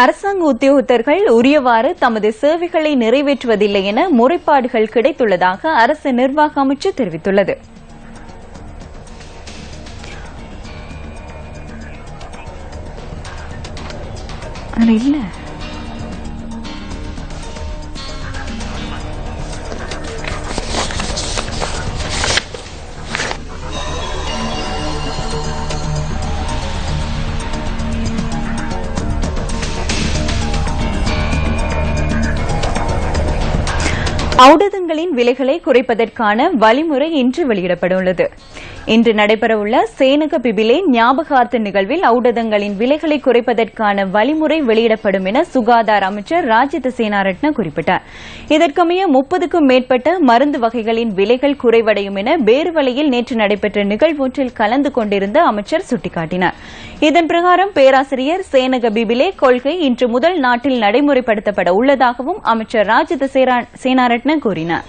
அரசாங்க உத்தியோகத்தர்கள் உரியவாறு தமது சேவைகளை நிறைவேற்றுவதில்லை என முறைப்பாடுகள் கிடைத்துள்ளதாக அரசு நிர்வாக அமைச்சு தெரிவித்துள்ளது. இல்ல. ஔடதங்களின் விலைகளை குறைப்பதற்கான வழிமுறை இன்று வெளியிடப்படவுள்ளது. இன்று நடைபெறவுள்ள சேனக பிபிலே ஞாபகார்த்த நிகழ்வில் ஔடதங்களின் விலைகளை குறைப்பதற்கான வழிமுறை வெளியிடப்படும் என சுகாதார அமைச்சர் ராஜித சேனாரட்ன குறிப்பிட்டார். இதற்கமைய முப்பதுக்கும் மேற்பட்ட மருந்து வகைகளின் விலைகள் குறைவடையும் என பேருவலையில் நேற்று நடைபெற்ற நிகழ்வொன்றில் கலந்து கொண்டிருந்த அமைச்சர் சுட்டிக்காட்டினார். இதன் பிரகாரம் பேராசிரியர் சேனக பிபிலே கொள்கை இன்று முதல் நாட்டில் நடைமுறைப்படுத்தப்பட உள்ளதாகவும் அமைச்சர் ராஜித சேனாரட்ன கூறினார்.